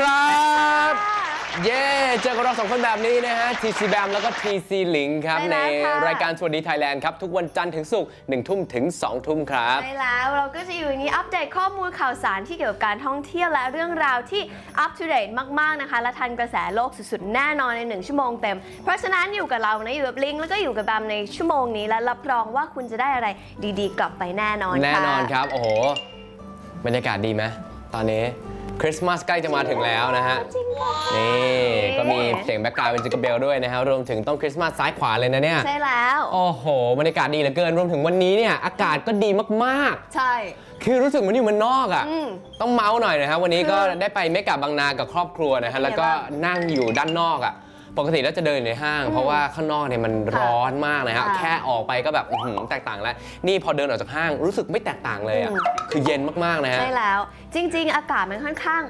ครับ เย้ เจอกับเราสองคนแบบนี้นะฮะ TC BAM แล้วก็ TC Link ครับ ใช่ในแล้วค่ะ รายการสวัสดีไทยแลนด์ครับ ทุกวันจันทร์ถึงศุกร์1ทุ่มถึง2ทุ่มครับ ใช่แล้วเราก็จะอยู่อย่างนี้อัปเดตข้อมูลข่าวสารที่เกี่ยวกับการท่องเที่ยวและเรื่องราวที่อัป o d เดตมากๆนะคะ และทันกระแสโลกสุดๆ แน่นอนใน1ชั่วโมงเต็ม เพราะฉะนั้นอยู่กับเรานะอยู่กับลิงแล้วก็อยู่กับแบมในชั่วโมงนี้และรับรองว่าคุณจะได้อะไรดีๆ กลับไปแน่นอนแน่ค่ะนอนครับ โอ้โห บรรยากาศดีไหมตอนนี้ คริสต์มาสใกล้จะมาถึงแล้วนะฮะจริงค่ะนี่ ก็มีเสียงแบ็กกราวด์เป็นจิงเกิลเบลด้วยนะฮะรวมถึงต้นคริสต์มาสซ้ายขวาเลยนะเนี่ย ใช่แล้ว โอ้โหบรรยากาศดีเหลือเกิน รวมถึงวันนี้เนี่ยอากาศก็ดีมากใช่ๆคือรู้สึกเหมือนอยู่เมืองนอกอะ่ะอืมต้องเมาส์หน่อยนะครับวันนี้ก็คือได้ไปเมกะบางนากับครอบครัวนะฮะเป็นไงแล้วก็บ้างนั่งอยู่ด้านนอกอะ่ะ ปกติแล้วจะเดินอยู่ในห้าง เพราะว่าข้างนอกเนี่ยมันค่ะร้อนมากนะฮะค่ะ แค่ออกไปก็แบบอื้อหือแตกต่างแล้ว นี่พอเดินออกจากห้างรู้สึกไม่แตกต่างเลยอะ่ะอืมคือเย็นมากๆนะฮะ ใช่แล้วจริง ๆ อากาศมันค่อนข้าง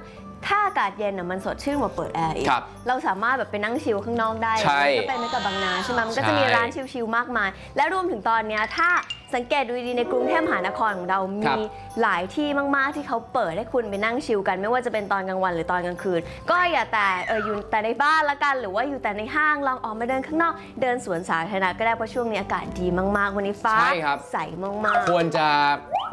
ถ้าอากาศเย็นน่ะมันสดชื่นกว่าเปิดแอร์อีก ครับเราสามารถแบบไปนั่งชิลข้างนอกได้ใช่มันก็เป็นในกับบางนาใช่ไหมมันก็จะมีใช่ร้านชิลๆมากมาย และรวมถึงตอนเนี้ยถ้าสังเกตดูดีๆในกรุงเทพมหานครของเรา ครัมีบ หลายที่มากๆที่เขาเปิดให้คุณไปนั่งชิลกัน ไม่ว่าจะเป็นตอนกลางวันหรือตอนกลางคืน ก็อย่าแต่เอออยู่แต่ในบ้านละกัน หรือว่าอยู่แต่ในห้างลองออกมาเดินข้างนอก เดินสวนสาธารณะก็ได้เพราะช่วงนี้อากาศดีมากๆ วันนี้ฟ้าใช่ครับ ใสมากๆควรจะ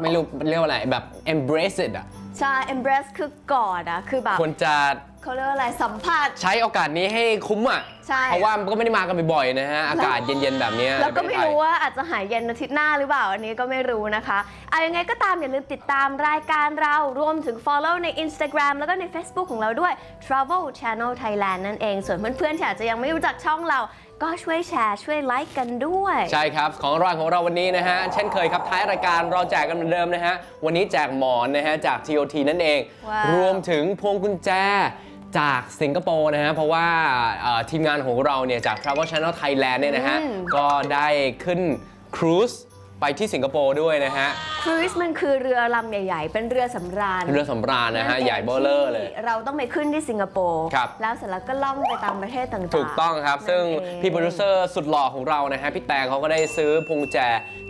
ไม่รู้เรียกว่าอะไรแบบ embrace it อะใช่ embrace คือกอดอะคือแบบควรจะเขาเรียกว่าอะไรสัมผัส ใช้โอกาสนี้ให้คุ้มอะ ใช่ เพราะว่ามันก็ไม่ได้มากันบ่อยๆนะฮะ อากาศเย็นๆแบบเนี้ยแล้วก็ในปไม่ระเทศทยรู้ว่าอาจจะหายเย็นอาทิตย์หน้าหรือเปล่า อันนี้ก็ไม่รู้นะคะเอายังไงก็ตามอย่าลืมติดตามรายการเรารวมถึง follow ใน Instagram แล้วก็ใน Facebook ของเราด้วย Travel Channel Thailand นั่นเอง ส่วนเพื่อนๆที่อาจจะยังไม่รู้จักช่องเรา ก็ช่วยแชร์ช่วยไลค์กันด้วย ใช่ครับ ของรางวัลของเราวันนี้นะฮะ เช่นเคยครับ ท้ายรายการเราแจกกันเหมือนเดิมนะฮะ วันนี้แจกหมอนนะฮะ จาก TOT นั่นเอง ว้าว รวมถึงพวงกุญแจจากสิงคโปร์นะฮะ เพราะว่าเอ่อทีมงานของเราเนี่ย จาก Travel Channel Thailand เนี่ยนะฮะอืมก็ได้ขึ้นครูซ ไปที่สิงคโปร์ด้วยนะฮะ ครูซมันคือเรือลำใหญ่ ๆ เป็นเรือสำราญเรือสำราญนะฮะงใหญ่เบ้อเลอร์เลยที่เราต้องไปขึ้นที่สิงคโปร์ครับ แล้วเสร็จแล้วก็ล่องไปตามประเทศต่างๆถูกต้องครับ ซึ่งนั่นเองพี่โปรดิวเซอร์สุดหล่อของเรานะฮะ พี่แตงเขาก็ได้ซื้อพวงกุญแจ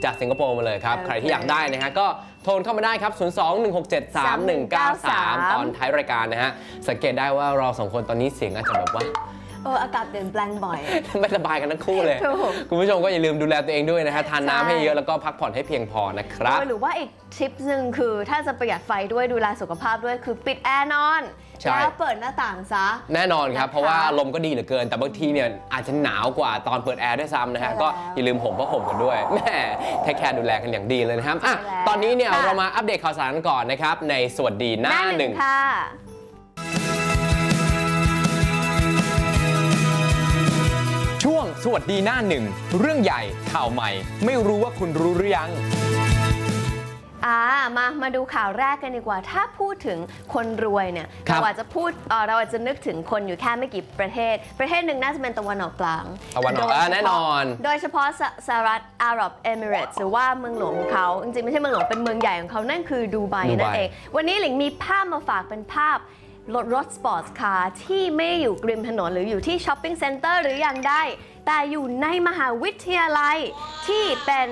จากสิงคโปร์มาเลยครับ โอเคใครที่อยากได้นะฮะ ก็โทรเข้ามาได้ครับ 02-167-3193 ตอนท้ายรายการนะฮะ สังเกตได้ว่าเราสองคนตอนนี้เสียงอาจจะแบบว่า เอออากาศเปลี่ยนแปลงบ่อย ไม่สบายกันทั้งคู่เลยถูกคุณผู้ชมก็อย่าลืมดูแลตัวเองด้วยนะฮะทานน้ำให้ใช่เยอะแล้วก็พักผ่อนให้เพียงพอนะครับเออหรือว่าอีกทิปหนึ่งคือถ้าจะประหยัดไฟด้วยดูแลสุขภาพด้วยคือปิดแอร์นอนใช่แล้วเปิดหน้าต่างซะ แน่นอนครับนะคะเพราะว่าลมก็ดีเหลือเกิน แต่บางทีเนี่ยอาจจะหนาวกว่าตอนเปิดแอร์ด้วยซ้ำนะฮะใช่แล้วก็อย่าลืมห่มผ้าห่มกันด้วยแหม่เทคแคร์ดูแลกันอย่างดีเลยนะครับอะใช่แล้วตอนนี้เนี่ยค่ะเรามาอัปเดตข่าวสารกันก่อนนะครับในสวัสดีหน้าหนึ่งค่ะ สวัสดีหน้าหนึ่ง เรื่องใหญ่ข่าวใหม่ ไม่รู้ว่าคุณรู้หรือยังอ่ามามาดูข่าวแรกกันดีกว่า ถ้าพูดถึงคนรวยเนี่ยครับเราอาจจะพูดเอ่อเราอาจจะนึกถึงคนอยู่แค่ไม่กี่ประเทศ ประเทศหนึ่งน่าจะเป็นตะวันออกกลางตะวันออกโดยอ่าเฉพาะแน่นอน โดยเฉพาะสสหรัฐอาหรับเอมิเรตส์หรือว่าเมืองหลวงของเขา จริงๆ ไม่ใช่เมืองหลวงเป็นเมืองใหญ่ของเขานั่นคือดูไบดูไบ นั่นเอง วันนี้หลิงมีภาพมาฝากเป็นภาพรถรถสปอร์ตคาร์ที่ไม่ได้อยู่ริมถนนหรืออยู่ที่ช้อปปิ้งเซ็นเตอร์หรืออย่างใด แต่อยู่ในมหาวิทยาลัยที่เป็น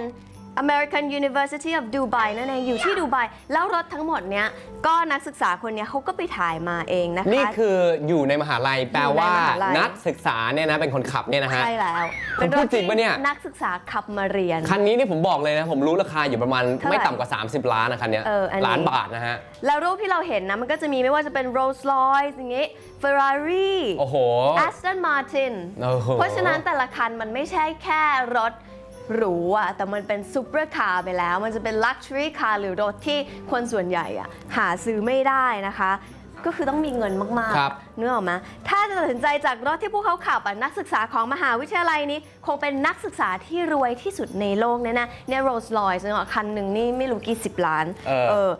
American University of Dubai นั่นเองอยู่ที่ดูไบแล้วรถทั้งหมดเนี้ยก็นักศึกษาคนเนี้ยเขาก็ไปถ่ายมาเองนะคะ นี่คืออยู่ในมหาลัยแปลว่าอยู่ในมหาลัย นักศึกษาเนี่ยนะเป็นคนขับเนี่ยนะฮะ ใช่แล้วคุณพูดจริงปะเนี่ย นักศึกษาขับมาเรียน คันนี้นี่ผมบอกเลยนะ ผมรู้ราคาอยู่ประมาณเท่าไหร่ไม่ต่ำกว่า 30 ล้านนะคันเนี้ยเอออันนี้ ล้านบาทนะฮะ แล้วรูปที่เราเห็นนะ มันก็จะมีไม่ว่าจะเป็น Rolls Royce อย่างงี้ Ferrari โอ้โห Aston Martin โอ้โห เพราะฉะนั้นแต่ละคันมันไม่ใช่แค่รถ หรูอะแต่มันเป็นซูเปอร์คาร์ไปแล้ว มันจะเป็นลักชัวรี่คาร์หรือรถที่คนส่วนใหญ่อะหาซื้อไม่ได้นะคะ ก็คือต้องมีเงินมากครับๆนึกออกไหมถ้าจะตัดสินใจจากรถที่พวกเขาขับอะนักศึกษาของมหาวิทยาลัยนี้ คงเป็นนักศึกษาที่รวยที่สุดในโลกแน่ๆเนี่ยโรลส์รอยส์เนี่ยคันหนึ่งนี่ไม่รู้กี่สิบล้านเออ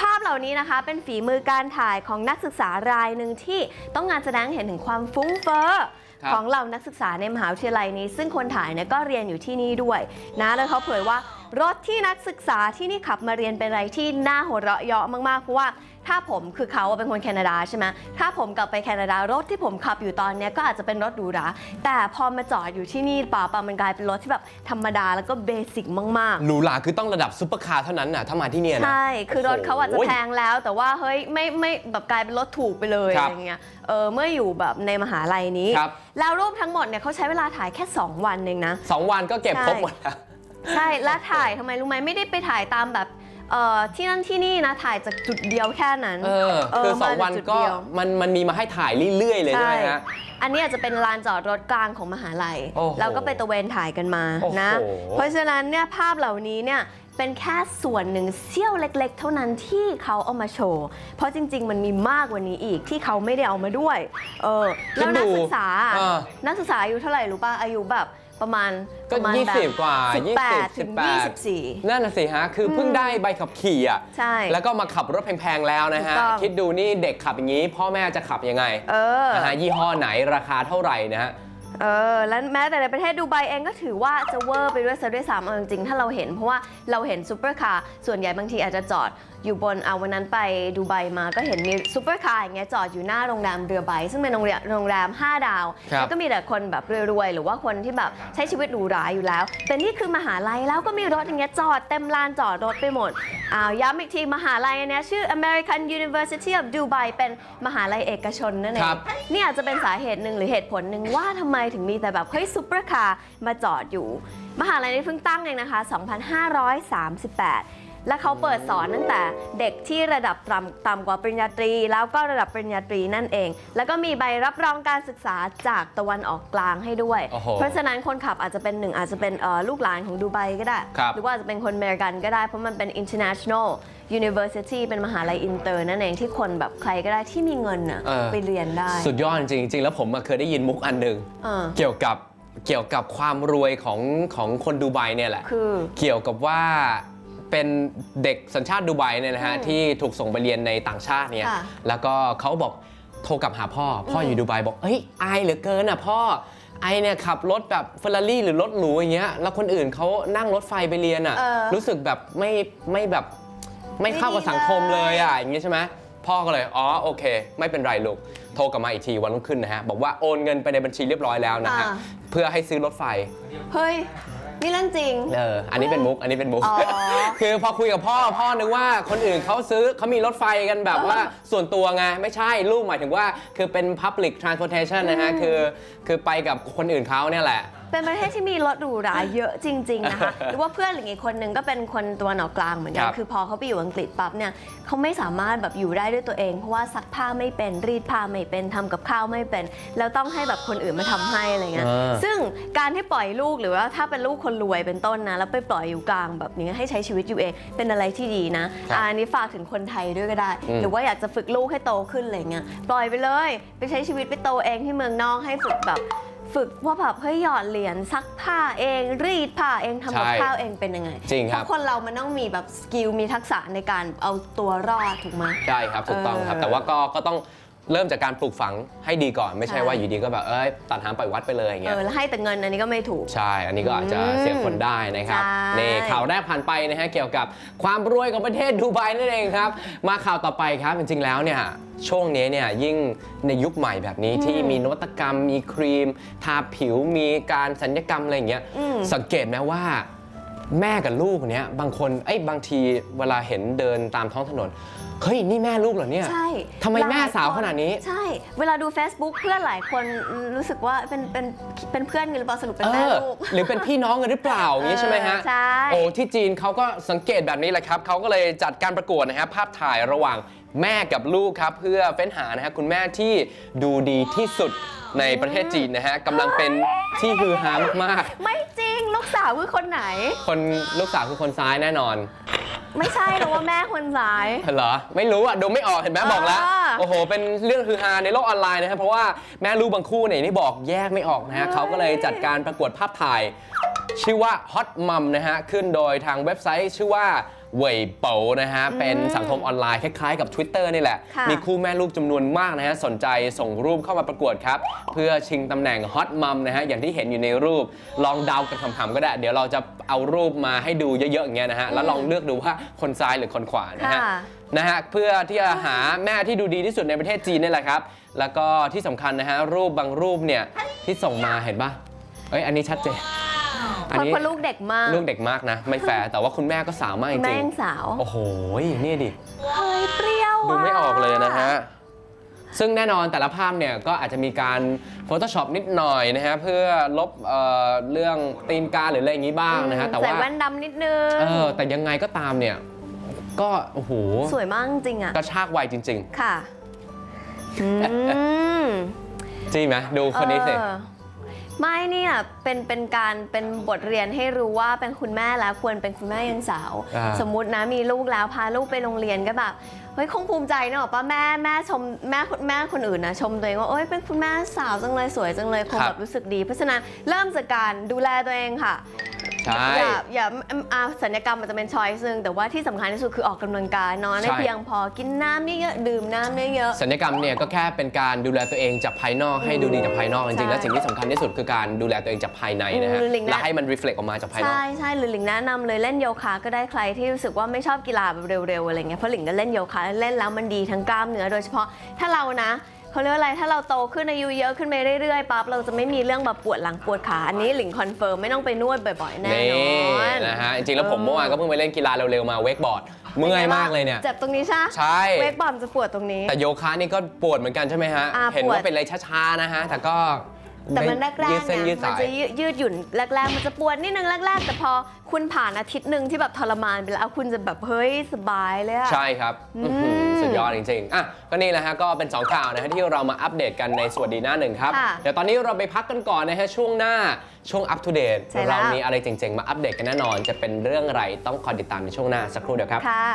ภาพเหล่านี้นะคะเป็นฝีมือการถ่ายของนักศึกษารายหนึ่งที่ต้องการแสดงให้เห็นถึงความฟุ้งเฟ้อครับ ของเหล่านักศึกษาในมหาวิทยาลัยนี้ ซึ่งคนถ่ายเนี่ยก็เรียนอยู่ที่นี่ด้วยนะแล้วเขาเผยว่า รถที่นักศึกษาที่นี่ขับมาเรียนเป็นอะไรที่น่าหัวเราะเยาะมากๆ เพราะว่าถ้าผมคือเขาเป็นคนแคนาดาใช่ไหมถ้าผมกลับไปแคนาดารถที่ผมขับอยู่ตอนเนี้ยก็อาจจะเป็นรถหรูหราแต่พอมาจอดอยู่ที่นี่ป่าป่ามันกลายเป็นรถที่แบบธรรมดาแล้วก็เบสิกมากๆหรูหราคือต้องระดับซุปเปอร์คาร์เท่านั้นน่ะถ้ามาที่เนี่ยนะใช่คือรถเขาอาจจะโอ้โหแพงแล้ว แต่ว่าเฮ้ยไม่ไม่แบบกลายเป็นรถถูกไปเลยครัอะบไรเงี้ยเออเมื่ออยู่แบบในมหาลัยนี้ครับแล้วรูปทั้งหมดเนี่ยเขาใช้เวลาถ่ายแค่ 2 วันเองนะสองวันก็เก็บใช่ครบหมดแล้ว ใช่และถ่ายทำไมรู้ไหมไม่ได้ไปถ่ายตามแบบเอ่อที่นั่นที่นี่นะถ่ายจากจุดเดียวแค่นั้นเออคือสองวันมาจากจุดก็เดียวมันมันมีมาให้ถ่ายเรื่อยๆเลยใช่ไหมฮะ อันนี้อาจจะเป็นลานจอดรถกลางของมหาลัย โอ้โหแล้วก็ไปตะเวนถ่ายกันมาโอ้โหนะเพราะฉะนั้นเนี่ยภาพเหล่านี้เนี่ยเป็นแค่ส่วนหนึ่งเสี้ยวเล็ก ๆ เท่านั้นที่เขาเอามาโชว์ เพราะจริง ๆ มันมีมากกว่านี้อีกที่เขาไม่ได้เอามาด้วย เออ แล้วนักศึกษาเออ นักศึกษาอายุเท่าไหร่รู้ป่ะอายุแบบ ประมาณก็ประมาณยี่แบบสิบกว่า18ถึง28นั่นน่ะสิฮะ คือเพิ่งได้ใบขับขี่อะใช่แล้วก็มาขับรถแพงๆแล้วนะฮะถูกต้องคิดดูนี่เด็กขับอย่างนี้ พ่อแม่จะขับยังไง24เออนะฮะยี่ห้อไหนราคาเท่าไหร่นะฮะเออแล้วแม้แต่ในประเทศดูไบเองก็ถือว่าจะเวอร์ไปด้วยซะด้วยซ้ำเอาจริงๆถ้าเราเห็นเพราะว่าเราเห็นซูเปอร์คาร์ส่วนใหญ่บางทีอาจจะจอด อยู่บนเอาวันนั้นไปดูไบมาก็เห็นมีซูเปอร์คาร์อย่างเงี้ยจอดอยู่หน้าโรงแรมเรือใบ ซึ่งเป็นโรงแรมโรงแรม 5 ดาวครับ แล้วก็มีแต่คนแบบรวยๆ หรือว่าคนที่แบบใช้ชีวิตหรูหราอยู่แล้ว แต่นี่คือมหาลัยแล้วก็มีรถอย่างเงี้ยจอดเต็มลานจอดรถไปหมดอ้าวย้ำอีกทีมหาลัยอันเนี้ยชื่อ American University of Dubai เป็นมหาลัยเอกชนนั่นเอครังบนี่อาจจะเป็นสาเหตุหนึ่งหรือเหตุผลหนึ่งว่าทำไมถึงมีแต่แบบเฮ้ยซุปเปอร์คาร์มาจอดอยู่ มหาลัยนี้เพิ่งตั้งเองนะคะ 2538 และเขาเปิดสอนตั้งแต่เด็กที่ระดับต่ำต่ำกว่าปริญญาตรี แล้วก็ระดับปริญญาตรีนั่นเอง แล้วก็มีใบรับรองการศึกษาจากตะวันออกกลางให้ด้วย โอ้โหเพราะฉะนั้นคนขับอาจจะเป็นหนึ่งอาจจะเป็นเอ่อลูกหลานของดูไบก็ได้ ครับหรือว่าอาจจะเป็นคนอเมริกันก็ได้ เพราะมันเป็น international university เป็นมหาลัยอินเตอร์นั่นเองที่คนแบบใครก็ได้ที่มีเงินน่ะเออ ไปเรียนได้สุดยอดจริงๆจริงๆแล้วผมอะเคยได้ยินมุกอันหนึ่งเออเกี่ยวกับเกี่ยวกับความรวยของของคนดูไบเนี่ยแหละ คือ เกี่ยวกับว่า เป็นเด็กสัญชาติดูไบเนี่ยนะฮะอืมที่ถูกส่งไปเรียนในต่างชาติเนี่ยค่ะแล้วก็เขาบอกโทรกลับหาพ่อ พ่ออยู่ดูไบบอกเฮ้ยอายเหลือเกินอะพ่อไอเนี่ยขับรถแบบเฟอร์รารี่หรือรถหรูอย่างเงี้ยแล้วคนอื่นเขานั่งรถไฟไปเรียนอะ เออรู้สึกแบบไม่ไม่แบบไม่เข้ากับสังคมเลยอะอย่างงี้ใช่ไหมพ่อก็เลยอ๋อโอเค ไม่เป็นไรลูกโทรกลับมาอีกทีวันรุ่งขึ้นนะฮะบอกว่าโอนเงินไปในบัญชีเรียบร้อยแล้วนะฮะอ่า เพื่อให้ซื้อรถไฟ เฮ้ย นี่เรื่องจริง เออ อันนี้เป็นมุก อันนี้เป็นมุก อ๋อ คือพอคุยกับพ่อ พ่อนึกว่าคนอื่นเขาซื้อเขามีรถไฟกันแบบว่าส่วนตัวไง ไม่ใช่ลูกหมายถึงว่า คือเป็น public transportation นะฮะ คือ คือไปกับคนอื่นเขาเนี่ยแหละ เป็นประเทศที่มีรถหรูหราเยอะจริง ๆ นะคะ หรือว่าเพื่อนหรืออีกคนนึงก็เป็นคนตัวนออกกลางเหมือนกัคนรับคือพอเขาไปอยู่อังกฤษปั๊บเนี่ยเขาไม่สามารถแบบอยู่ได้ด้วยตัวเอง เพราะว่าซักผ้าไม่เป็นรีดผ้าไม่เป็นทำกับข้าวไม่เป็น แล้วต้องให้แบบคนอื่นมาทำให้อะไรเงี้ยอ่าซึ่งการที่ปล่อยลูกหรือว่าถ้าเป็นลูกคนรวยเป็นต้นนะ แล้วไปปล่อยอยู่กลางแบบนี้ให้ใช้ชีวิตอยู่เอง เป็นอะไรที่ดีนะครับอะอันนี้ฝากถึงคนไทยด้วยก็ได้ อืม หรือว่าอยากจะฝึกลูกให้โตขึ้นอะไรเงี้ยปล่อยไปเลย ไปใช้ชีวิตไปโตเองที่เมืองนอกให้ฝึกแบบ ฝึกว่าแบบเฮ้ยหยอดเหรียญซักผ้าเอง รีดผ้าเองทำกับใช่ข้าวเองเป็นยังไงจริงครับ เพราะคนเรามันต้องมีแบบสกิลมีทักษะในการเอาตัวรอดถูกไหม ใช่ครับถูกต้องครับ เออแต่ว่าก็ก็ต้อง เริ่มจากการปลูกฝังให้ดีก่อนไม่ใช่ใช่ว่าอยู่ดีก็แบบเอ้ยตัดหางปล่อยวัดไปเลยอย่างเอเงี้ยอแล้วให้แต่เงินอันนี้ก็ไม่ถูก ใช่ อันนี้ก็อาจจะเสียคนได้นะครับใช่ นี่ข่าวแรกผ่านไปนะฮะเกี่ยวกับความรวยของประเทศดูไบนั่นเองครับ มาข่าวต่อไปครับจริงๆแล้วเนี่ยช่วงนี้เนี่ยยิ่งในยุคใหม่แบบนี้ที่มีนวัตกรรม มีครีม ทาผิวมีการสัญญกรรมอะไรอย่างเงี้ย อืม สังเกตไหมว่า แม่กับลูกเนี้ยบางคนเอ้ยบางทีเวลาเห็นเดินตามท้องถนนเฮ้ยนี่แม่ลูกเหรอเนี่ยใช่ทำไมแม่หลยสาวคขนาดนี้ ใช่ เวลาดู Facebook เพื่อนหลายคนรู้สึกว่าเป็นเป็นเป็นเพื่อนกันหรือเปล่าสรุปเป็นแม่เออลูกหรือเป็นพี่น้องกันหรือเปล่าอย่างนี้ใช่ไหมฮะเออใช่ โอ้ที่จีนเขาก็สังเกตแบบนี้แหละครับเขาก็เลยจัดการประกวดนะครับภาพถ่ายระหว่างแม่กับลูกครับเพื่อเฟ้นหานะฮะคุณแม่ที่ดูดีที่สุดในประเทศจีนนะฮะกำลังเป็นที่ฮือฮามากไม่จริงลูกสาวคือคนไหน ๆ คนลูกสาวคือคนซ้ายแน่นอน ไม่ใช่หรอกว่าแม่คนซ้าย เหรอไม่รู้อะดูไม่ออกเห็นไหมบอกแล้ว อ่าโอ้โห เป็นเรื่องฮือฮาในโลกออนไลน์นะครับเพราะว่าแม่ลูกบางคู่เนี่ยนี่บอกแยกไม่ออกนะฮะเฮ้ยเขาก็เลยจัดการประกวดภาพถ่าย ชื่อว่า Hot Mom นะฮะ ขึ้นโดยทางเว็บไซต์ชื่อว่าเว่ยเปานะฮะ เป็นสังคมออนไลน์คล้ายๆกับ Twitter นี่แหละ ค่ะมีคู่แม่ลูกจำนวนมากนะฮะ สนใจส่งรูปเข้ามาประกวดครับ เพื่อชิงตำแหน่ง Hot Mom นะฮะ อย่างที่เห็นอยู่ในรูป ลองเดากันขำๆก็ได้ เดี๋ยวเราจะเอารูปมาให้ดูเยอะๆอย่างเงี้ยนะฮะ แล้วลองเลือกดูว่าคนซ้ายหรือคนขวานะฮะ ค่ะ นะฮะเพื่อที่จะหาแม่ที่ดูดีที่สุดในประเทศจีนนี่แหละครับ แล้วก็ที่สำคัญนะฮะรูปบางรูปเนี่ยที่ส่งมาเห็นปะเอ้ยอันนี้ชัดเจน อันเพราะนี้เพราะลูกเด็กมาก ลูกเด็กมากนะ ไม่แฟร์แต่ว่าคุณแม่ก็สาวมากจแม่ริงยังสาวๆโอ้โหนี่ดิเฮ้ยเปรี้ยวดูไม่ออกเลยนะฮะอซึ่งแน่นอนแต่ละภาพเนี่ยก็อาจจะมีการ Photoshop นิดหน่อยนะฮะเพื่อลบเอ่อเรื่องตีนกาหรืออะไรอย่างนี้บ้างนะฮะแต่ใส่ว่าแว่นดำนิดนึงเออแต่ยังไงก็ตามเนี่ยก็โอ้โหสวยมากจริงๆอะกระชากวัยจริงค่ะอืมๆจริงไหมดูคนนี้สิเออ ไม่เนี่ยเป็นเป็นการเป็นบทเรียนให้รู้ว่าเป็นคุณแม่แล้วควรเป็นคุณแม่ยังสาว อ่า สมมุตินะมีลูกแล้วพาลูกไปโรงเรียนก็แบบเฮ้ยคงภูมิใจเนอะป้าแม่แม่ชมแม่แม่คนอื่นนะชมตัวเองว่าเอ้ยเป็นคุณแม่สาวจังเลยสวยจังเลยคงแบบรู้สึกดี เพราะฉะนั้นเริ่มจากการดูแลตัวเองค่ะ ใช่ อย่าอย่าอ่าสัญญกรรมมันจะเป็นช้อยส์นึงแต่ว่าที่สำคัญที่สุดคือออกกำลังกายนอนให้ใช่ เพียงพอกินน้ำเยอะๆดื่มน้ำเยอะ สัญญกรรมเนี่ยก็แค่เป็นการดูแลตัวเองจากภายนอกให้ดูดีจากภายนอกจริงๆใช่และสิ่งที่สำคัญที่สุดคือการดูแลตัวเองจากภายในนะฮะอืมลิงนะ และให้มัน reflect ออกมาจากภายนอก ใช่ใช่หรือหลิงแนะนำเลยเล่นโยคะก็ได้ใครที่รู้สึกว่าไม่ชอบกีฬาแบบเร็วๆอะไรเงี้ยเพราะหลิงก็เล่นโยคะเล่นแล้วมันดีทั้งกล้ามเนื้อโดยเฉพาะถ้าเรานะ เขาเรียกว่าอะไรถ้าเราโตขึ้นอายุเยอะขึ้นไปเรื่อยๆปั๊บเราจะไม่มีเรื่องแบบปวดหลังปวดขาอันนี้หลิงคอนเฟิร์มไม่ต้องไปนวดบ่อยๆแน่นนี่อนนะฮะจริงๆแล้วผมเมื่อวานก็เพิ่งไปเล่นกีฬาเร็วๆมาเวกบอร์ดเมื่อยมากเลยเนี่ยเจ็บตรงนี้ใช่ไหมใช่เวกบอมจะปวดตรงนี้ แต่โยคะนี่ก็ปวดเหมือนกันใช่ไหมฮะอ่าเห็นปวว่าดเป็นอะไรช้าๆนะฮะแต่ก็ แต่มันแรกยืดๆเส้นไงยืดมันสาย จะยืดยืดหยุ่นแรกๆ มันจะปวดนิดนึงแรกๆ แต่พอคุณผ่านอาทิตย์หนึ่งที่แบบทรมานไปแล้วคุณจะแบบเฮ้ยสบายเลยอะ ใช่ครับอื้อหือสุดยอดจริงๆ อะ ก็นี่แหละฮะ ก็เป็น 2 ข่าวนะฮะที่เรามาอัปเดตกันในสวัสดีหน้าหนึ่งครับ ค่ะเดี๋ยวตอนนี้เราไปพักกันก่อนนะฮะ ช่วงหน้าช่วง up to date ใช่แล้ว เรามีอะไรเจ๋งๆ มาอัปเดตกันแน่นอน จะเป็นเรื่องอะไรต้องคอยติดตามในช่วงหน้าสักครู่เดียวครับ ค่ะ